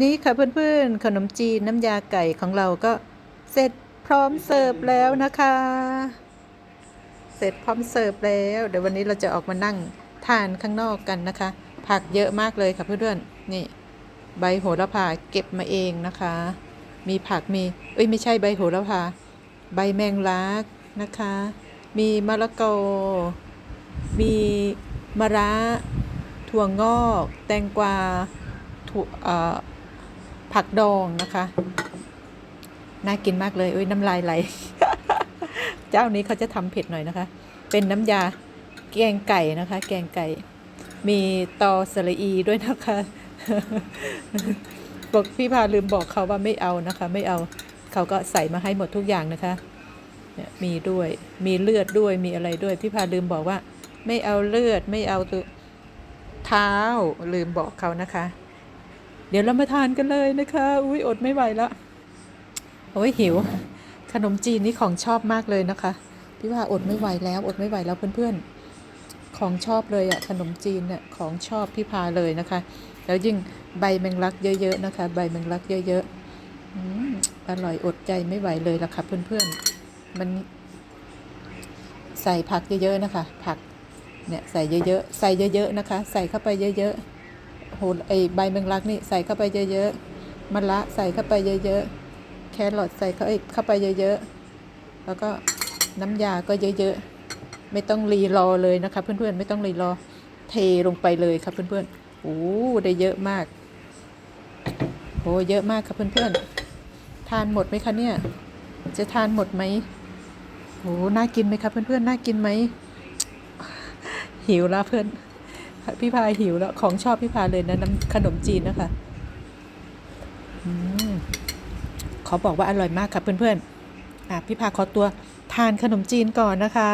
นี่ค่ะเพื่อนๆ ขนมจีนน้ำยาไก่ของเราก็เสร็จพร้อมเสิร์ฟแล้วนะคะ เสร็จพร้อมเสิร์ฟแล้ว เดี๋ยววันนี้เราจะออกมานั่งทานข้างนอกกันนะคะ ผักเยอะมากเลยค่ะเพื่อนๆ นี่ ใบโหระพาเก็บมาเองนะคะ มีผักมี เอ้ยไม่ใช่ใบโหระพา ใบแมงลักนะคะ มีมะละกอ มีมะระ ถั่วงอก แตงกวาถั่วเอ่อ ผักดองนะคะ น่ากินมากเลยอุ้ยน้ำลายไหล เจ้านี้เขาจะทำเผ็ดหน่อยนะคะ เป็นน้ำยาแกงไก่นะคะ แกงไก่ มีตอสระอีด้วยนะคะบอกพี่พาลืมบอกเขาว่าไม่เอานะคะ ไม่เอาเขาก็ใส่มาให้หมดทุกอย่างนะคะมีด้วยมีเลือดด้วยมีอะไรด้วย พี่พาลืมบอกว่า ไม่เอาเลือดไม่เอาตัวเท้าลืมบอกเขานะคะ เดี๋ยวเรามาทานกันเลยนะคะ อุ้ยอดไม่ไหวละโอ้ยหิว ขนมจีนนี่ของชอบมากเลยนะคะ พี่ว่าอดไม่ไหวแล้วอดไม่ไหวแล้วเพื่อนๆ ของชอบเลยอะขนมจีนเนี่ยของชอบพี่พาเลยนะคะ แล้วยิ่งใบแมงลักเยอะๆนะคะ ใบแมงลักเยอะๆออร่อยอดใจไม่ไหวเลยละค่ะเพื่อนๆ มันใส่ผักเยอะๆนะคะ ผักเนี่ยใส่เยอะๆ ใส่เยอะๆนะคะ ใส่เข้าไปเยอะๆ โหไอใบแมงลักนี่ใส่เข้าไปเยอะๆมะระใส่เข้าไปเยอะๆแครอทใส่เข้าเอ้เข้าไปเยอะๆแล้วก็น้ำยาก็เยอะๆไม่ต้องรีรอเลยนะคะเพื่อนๆไม่ต้องรีรอเทลงไปเลยครับเพื่อนๆโอ้ได้เยอะมากโอ้เยอะมากครับเพื่อนๆทานหมดไหมคะเนี่ย จะทานหมดไหมโอ้น่ากินไหมครับเพื่อนๆน่ากินไหมหิวแล้วเพื่อน พี่พายหิวแล้ว ของชอบพี่พายเลยนะน้ำขนมจีนนะคะอขอบอกว่าอร่อยมากค่ะเพื่อนๆอะพี่พาขอตัวทานขนมจีนก่อนนะคะ